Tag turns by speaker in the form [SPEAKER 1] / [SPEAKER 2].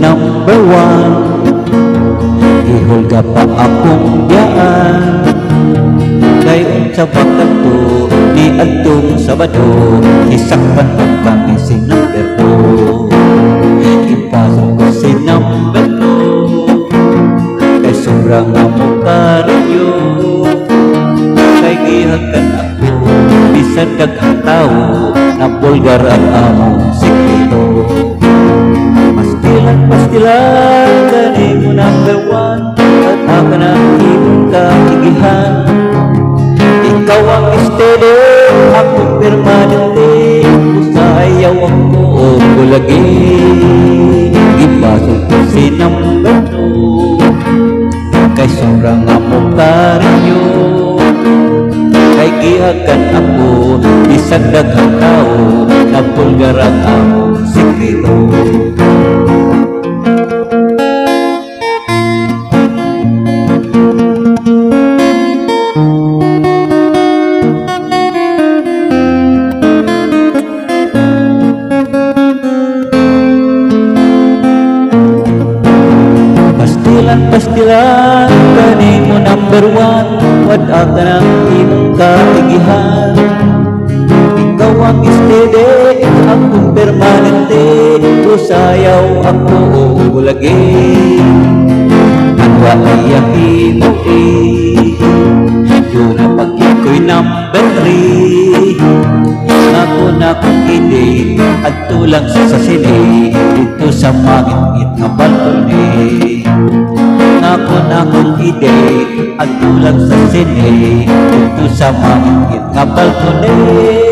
[SPEAKER 1] number one. Ihulga pa akong biyaan Kay unsa bakat to Ni adtong Sabado Isakpan ko kami si number two. Ipasok ko si number two. Kay sobrang amo karinyo Kay gihagan ako Bisan kag ang tao Na bulgar ang among sikreto mo one At ako na imong kaigihan Ikaw ang estede Ako permanente Usayaw ako o bulagi Ipasok ko si number two Kay sobrang amo karinyo Kay gihagan ako Isang daghang tao Na bulgar ang among Pastilan, pastilan, kani mo number one. Wala ka ng imong kaigihan Ikaw ang estede, akong permanente Usayaw ako o lagi At walay ang imo eh Doon na pag ko'y number three. Ako na kong hindi At tulang sa sine. Dito sa mangit-ngit nga balkone Ako na kong hindi At tulang sa sine Dito sa mangit-ngit nga balkone